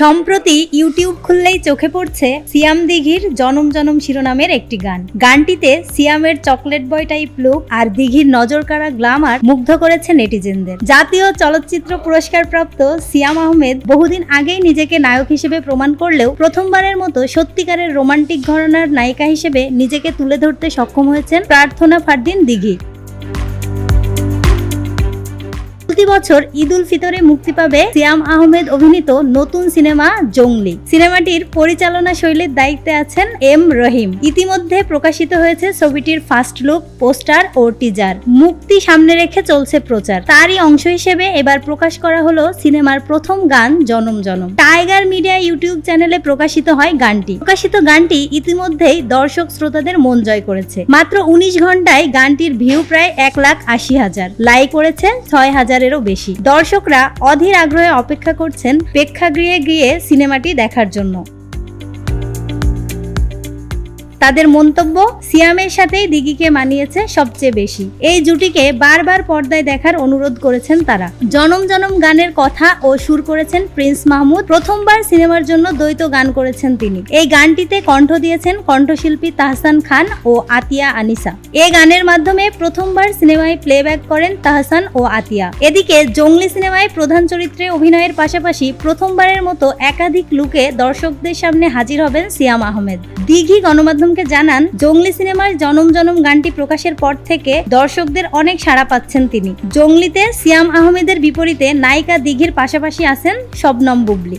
সম্প্রতি ইউটিউব খুললেই চোখে পড়ছে সিয়াম দিঘির জনম জনম শিরোনামের একটি গান। গানটিতে সিয়ামের চকলেট বয় টাইপ লুক আর দিঘির নজর কাড়া গ্লামার মুগ্ধ করেছে নেটিজেনদের। জাতীয় চলচ্চিত্র পুরস্কার প্রাপ্ত সিয়াম আহমেদ বহুদিন আগেই নিজেকে নায়ক হিসেবে প্রমাণ করলেও প্রথমবারের মতো সত্যিকারের রোমান্টিক ঘরানার নায়িকা হিসেবে নিজেকে তুলে ধরতে সক্ষম হয়েছেন প্রার্থনা ফারদিন দিঘি। চলতি বছর ঈদ উল ফিতরে মুক্তি পাবে সিয়াম আহমেদ অভিনীত নতুন সিনেমা জঙ্গলি। সিনেমাটির পরিচালনা শৈলীর দায়িত্বে আছেন এম রহিম। ইতিমধ্যে প্রকাশিত হয়েছে ছবিটির ফার্স্ট লুক, পোস্টার ও টিজার। মুক্তি সামনে রেখে চলছে প্রচার। তারই অংশ হিসেবে এবার প্রকাশ করা হলো সিনেমার প্রথম গান, জনম জনম। টাইগার মিডিয়া ইউটিউব চ্যানেলে প্রকাশিত হয় গানটি। প্রকাশিত গানটি ইতিমধ্যেই দর্শক শ্রোতাদের মন জয় করেছে। মাত্র উনিশ ঘন্টায় গানটির ভিউ প্রায় এক লাখ আশি হাজার। লাইক করেছে ছয় হাজার হাজারেরও বেশি। দর্শকরা অধীর আগ্রহে অপেক্ষা করছেন প্রেক্ষাগৃহে গিয়ে সিনেমাটি দেখার জন্য। তাদের মন্তব্য সিয়ামের সাথেই দিঘিকে মানিয়েছে সবচেয়ে বেশি। এই জুটিকে বারবার পর্দায় দেখার অনুরোধ করেছেন তারা। জনম জনম গানের কথা ও সুর করেছেন প্রিন্স মাহমুদ। প্রথমবার সিনেমার জন্য দ্বৈত গান করেছেন তিনি। এই গানটিতে কণ্ঠ দিয়েছেন কণ্ঠশিল্পী তাহসান খান ও আতিয়া আনিসা। এই গানের মাধ্যমে প্রথমবার সিনেমায় প্লেব্যাক করেন তাহসান ও আতিয়া। এদিকে জঙ্গলি সিনেমায় প্রধান চরিত্রে অভিনয়ের পাশাপাশি প্রথমবারের মতো একাধিক লুকে দর্শকদের সামনে হাজির হবেন সিয়াম আহমেদ। দিঘি গণমাধ্যমকে জানান, জঙ্গলি সিনেমার জনম জনম গানটি প্রকাশের পর থেকে দর্শকদের অনেক সাড়া পাচ্ছেন তিনি। জঙ্গলিতে সিয়াম আহমেদের বিপরীতে নায়িকা দিঘির পাশাপাশি আছেন শবনম বুবলি।